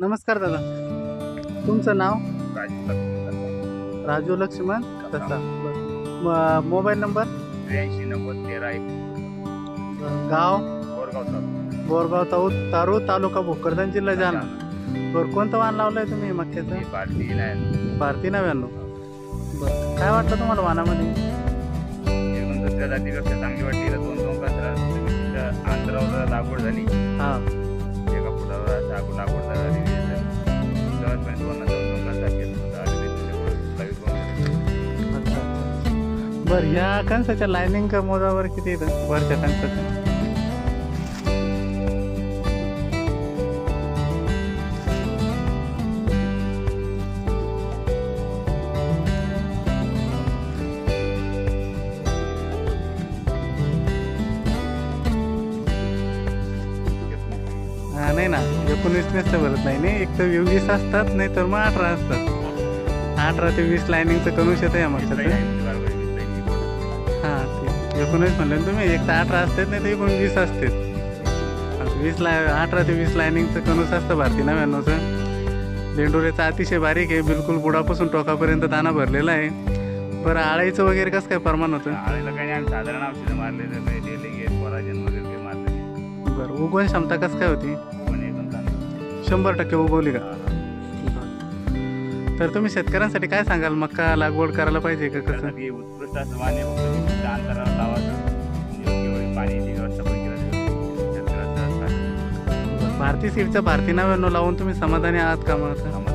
नमस्कार दादा. तुमचं नाव? राजू लक्ष्मण बरं. म- मोबाईल नंबर? त्र्याऐंशी नव्वद तेरा एक. गाव? बोरगाव बोरगाव ताऊ तारू तालुका भोकरदन जिल्हा जालना. बरं कोणतं वाहन लावलंय तुम्ही मक्याचं? नाही भारती नव्याण्णव. बरं काय वाटलं तुम्हाला वाहनामध्ये? एकदम दुसऱ्या जातीपेक्षा चांगली वाटली. दोन दोन अंतरावर लागवड झाली. बरं या कणसाच्या लायनिंग मोजावर किती येतं? वरच्या कणसाच्या? नाही ना एकोणीस नसतं भरत नाही नाही एक तर वीस असतात नाही तर मग अठरा असतात. अठरा ते वीस लायनिंगचं करू शकत आहे, बरोबर, एकोणीस म्हणले ना तुम्ही एक तर अठरा असतात नाही तर एकूण वीस असतात. वीस ला अठरा ते वीस लायनिंगचं कणूस असतं भारती नव्याण्णवचं. लेंडोरेचा अतिशय बारीक आहे बिलकुल बुडापासून टोकापर्यंत दाना भरलेला आहे. बरं आळाईचं वगैरे कसं काय प्रमाण होतं? आळीला काही आम्ही साधारण औषधं मारलेलं काही पराजन वगैरे काही मारलं. बरं उगवण क्षमता कसं काय होती. शंभर टक्के उगवली का. तर तुम्ही शेतकऱ्यांसाठी काय सांगाल? मक्का लागवड करायला पाहिजे का कसं? उत्कृष्ट असं भारती सीटचं भारती नाव लावून तुम्ही समाधानी आहात का मग आता?